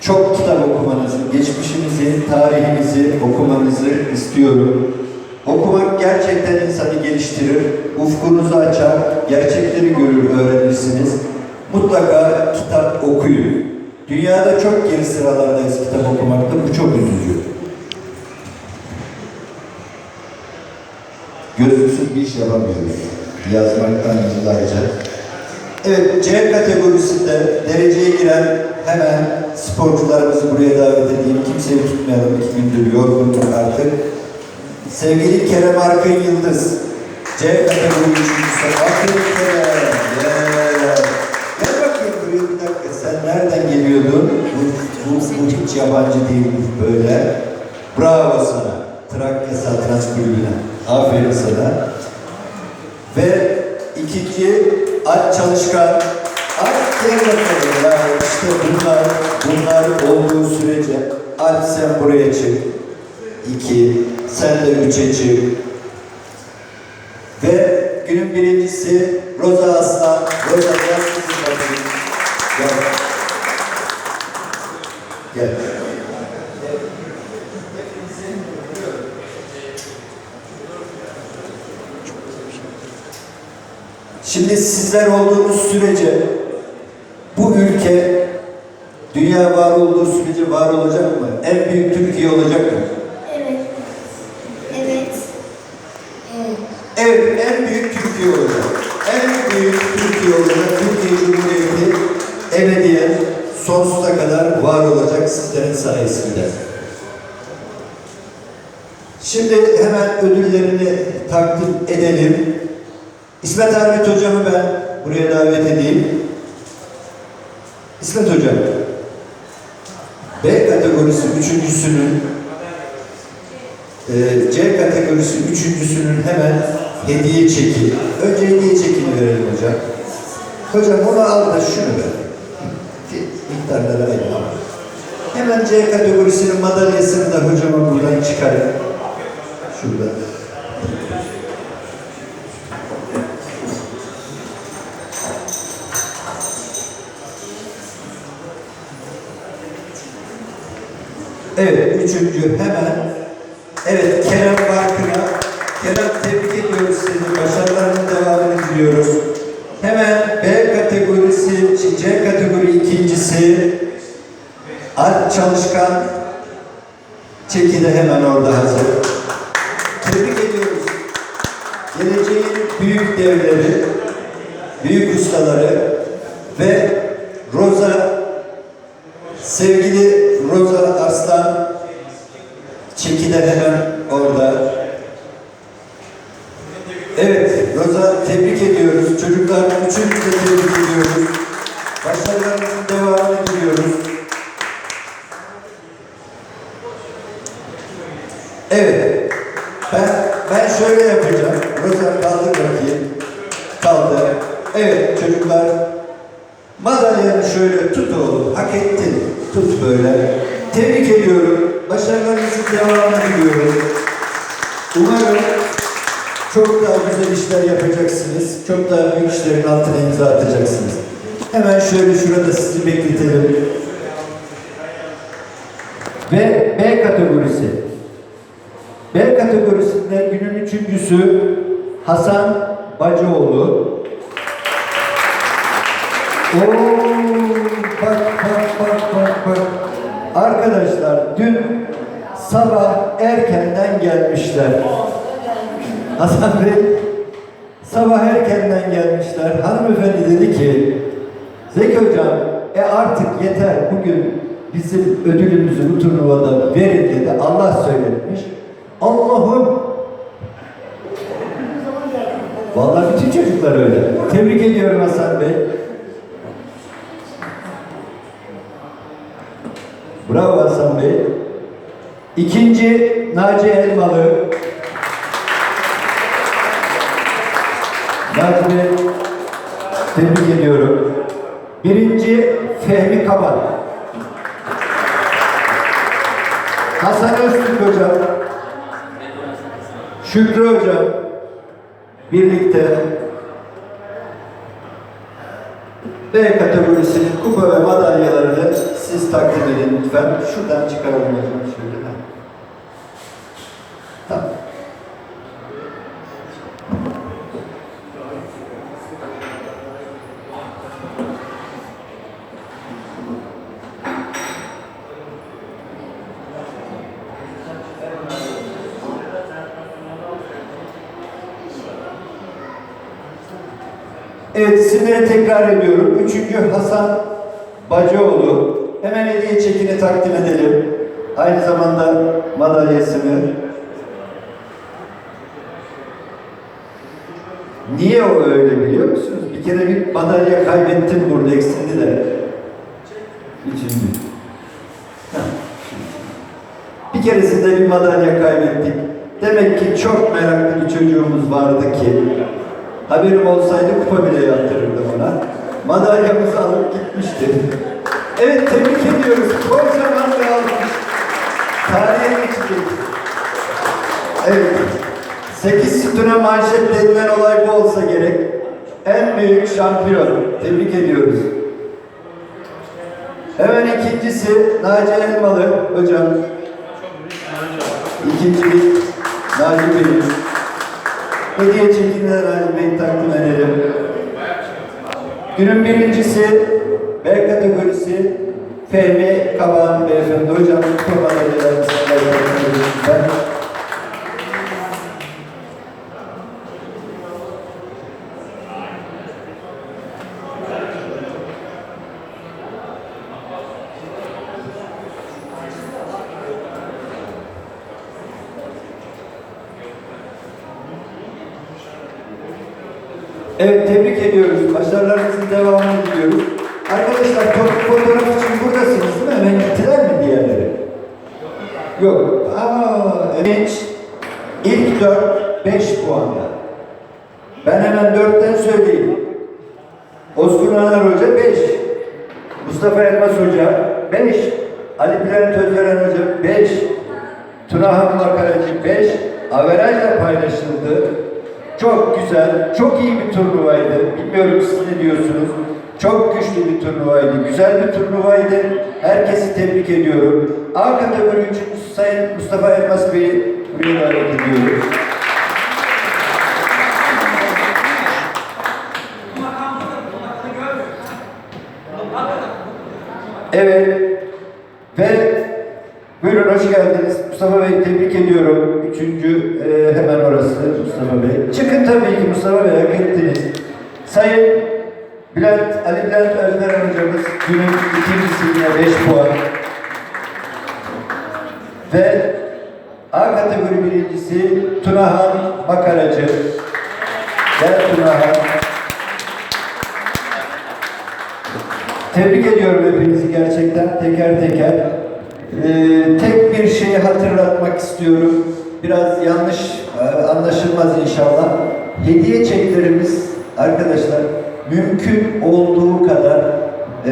Çok kitap okumanızı, geçmişinizi, tarihinizi okumanızı istiyorum. Okumak gerçekten insanı geliştirir, ufkunuzu açar, gerçekleri görür, öğrenirsiniz. Mutlaka kitap okuyun. Dünyada çok geri sıralardayız kitap okumakta, bu çok üzücü. Gözlüksüz bir iş yapamıyoruz. Yazmaktan yıllarca. Evet, C kategorisinde dereceye giren hemen sporcularımızı buraya davet edeyim. Kimseyi tutmayalım, iki gündür yorgunluk artık. Sevgili Kerem Arkın Yıldız, C kategori üçüncüsü. Aferin Kerem. Yeah. Gel bakayım buraya bir dakika. Sen nereden geliyordun? Bu, bu, bu hiç yabancı değil böyle. Bravo sana. Trakya Satranç Kulübü'ne. Aferin sana. Ve ikinci Alp Çalışkan. Alp gel bakalım ya. İşte bunlar, bunlar olduğu sürece Alp sen buraya çık. İki, sen de üçe çık. Ve günün birincisi Roza Aslan. Roza gel kızım bakayım. Gel. Gel. Şimdi sizler olduğunuz sürece bu ülke dünya var olduğu sürece var olacak mı? En büyük Türkiye olacak mı? Evet. Evet. Evet. Evet, en büyük Türkiye olacak. En büyük Türkiye olacak. Türkiye Cumhuriyeti ebediyen sonsuza kadar var olacak sizlerin sayesinde. Şimdi hemen ödüllerini takdim edelim. İsmet Ahmet Hocam'ı ben buraya davet edeyim. İsmet Hocam, B kategorisi üçüncüsünün ee, C kategorisi üçüncüsünün hemen hediye çeki. Önce hediye çekini verelim hocam. Hocam onu al da şunu ver. Miktarları aynı ama. Hemen C kategorisinin madalyasını da hocama buradan çıkarın. Şurada. Evet, üçüncü hemen. Evet, Kerem Barkın'a. Kerem tebrik ediyoruz seni. Başarılarının devamını diliyoruz. Hemen B kategorisi, C kategori ikincisi. Alp Çalışkan. Çeki de hemen orada hazır. Tebrik ediyoruz. Geleceğin büyük devleri, büyük ustaları ve Roza Sevgili Roza Arslan çeki de hemen orada. Evet, Roza tebrik ediyoruz. Çocuklar üçünü tebrik ediyoruz. Başarılarınızın devamını diliyoruz. Evet, ben ben şöyle yapacağım. Roza kaldır bakayım. Kaldı. Evet çocuklar, Madalyanı şöyle tut oğlum, hak ettin. Tut böyle. Tebrik ediyorum. Başarılarınızın devamını diliyorum. Umarım çok daha güzel işler yapacaksınız. Çok daha büyük işlerin altına imza atacaksınız. Hemen şöyle şurada sizi bekletelim. Ve B kategorisi. B kategorisinde günün üçüncüsü Hasan Bacıoğlu. Oo, Dün sabah erkenden gelmişler. Hasan Bey sabah erkenden gelmişler. Hanımefendi dedi ki Zeki Hocam e artık yeter bugün bizim ödülümüzü bu turnuvada verin dedi. Allah söyletmiş. Allah'ım Vallahi bütün çocuklar öyle. Tebrik ediyorum Hasan Bey. Bravo Hasan Bey. İkinci Naci Elmalı. Naci Bey, tebrik ediyorum. Birinci Fehmi Kaban. Hasan Öztürk Hocam. Şükrü Hocam. Birlikte B kategorisinin kupa ve madalyalarını takdim edin lütfen. Şuradan çıkaralım hocam Evet isimleri tekrar ediyorum. Üçüncü Hasan Bacıoğlu. Hemen hediye çekini takdim edelim. Aynı zamanda madalyasını. Niye o öyle biliyor musunuz? Bir kere bir madalya kaybettim burada eksildi de. Üçüncü. Bir keresinde bir madalya kaybettik. Demek ki çok meraklı bir çocuğumuz vardı ki haberim olsaydı kupa bile yaptırırdım ona. Madalyamızı alıp gitmişti. Evet tebrik ediyoruz. Kocaman bir alkış. Tarihe geçecek. Evet. Sekiz sütuna manşet denilen olay bu olsa gerek. En büyük şampiyon. Tebrik ediyoruz. Hemen ikincisi Naci Elmalı hocam. İkincilik Naci Bey. Hediye çekimler Bey takdim edelim. Günün birincisi B kategorisi Fehmi Kabağan Beyefendi. Hocam kupa madalyalarını Evet tebrik ediyoruz. Başarılarınızın devamını diliyoruz. Arkadaşlar toplu fotoğraf için buradasınız değil mi? Hemen gittiler mi diğerleri? Yok. Aa, evet. İlk 4, 5 puanda. Ben hemen 4'ten söyleyeyim. Ozgun Anar Hoca 5. Mustafa Elmas Hoca 5. Ali Bülent Özveren Hoca 5. Tunahan Makaracı 5. Averajla paylaşıldı. Çok güzel, çok iyi bir turnuvaydı. Bilmiyorum siz ne diyorsunuz. Çok güçlü bir turnuvaydı, güzel bir turnuvaydı. Herkesi tebrik ediyorum. A kategori üçüncüsü Sayın Mustafa Elmas Bey'i buraya davet ediyoruz. Evet. Ve buyurun hoş geldiniz. Mustafa Bey tebrik ediyorum. Üçüncü e, hemen orası Mustafa Bey. Çıkın tabii ki Mustafa Bey hak ettiniz. Sayın Bülent, Ali Bülent Özden hocamız günün ikincisi yine 5 puan. Ve A kategori birincisi Tunahan Makaracı. Gel Tunahan. Tebrik ediyorum hepinizi gerçekten teker teker. Ee, tek bir şeyi hatırlatmak istiyorum. Biraz yanlış e, anlaşılmaz inşallah. Hediye çeklerimiz arkadaşlar mümkün olduğu kadar e,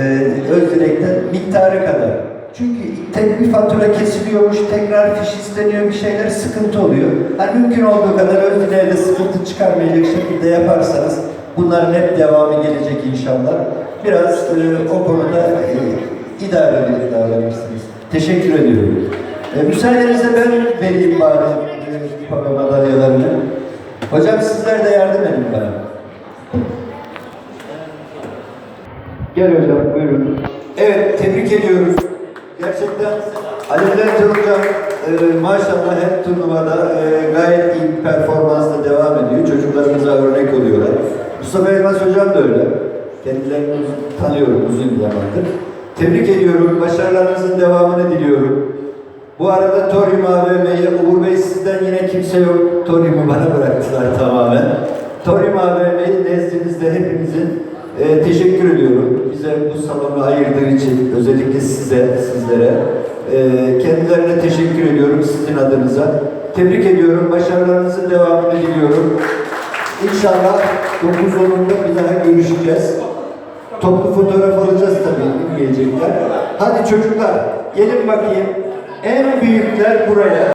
öz dilekten miktarı kadar. Çünkü tek bir fatura kesiliyormuş, tekrar fiş isteniyor bir şeyler sıkıntı oluyor. Hani mümkün olduğu kadar öz dileğe sıkıntı çıkarmayacak şekilde yaparsanız bunların hep devamı gelecek inşallah. Biraz e, o konuda e, idare edin davranırsınız. Teşekkür ediyorum. E, müsaadenizle ben vereyim bari e, madalyalarını. Hocam sizler de yardım edin bana. Gel hocam buyurun. Evet tebrik ediyoruz. Gerçekten Ali Bülent Hocam e, maşallah hep turnuvada e, gayet iyi performansla devam ediyor. Çocuklarımıza örnek oluyorlar. Mustafa Elmas Hocam da öyle. Kendilerini tanıyorum uzun zamandır. Tebrik ediyorum. Başarılarınızın devamını diliyorum. Bu arada Torium AVM'ye Uğur Bey sizden yine kimse yok. Torium'u bana bıraktılar tamamen. Torium AVM'yi nezdinizde hepinizin e, teşekkür ediyorum. Bize bu salonu ayırdığı için özellikle size, sizlere. E, kendilerine teşekkür ediyorum sizin adınıza. Tebrik ediyorum. Başarılarınızın devamını diliyorum. İnşallah 9 Eylül'de bir daha görüşeceğiz. Toplu fotoğraf alacağız tabii, gelecekler. Hadi çocuklar, gelin bakayım. En büyükler buraya.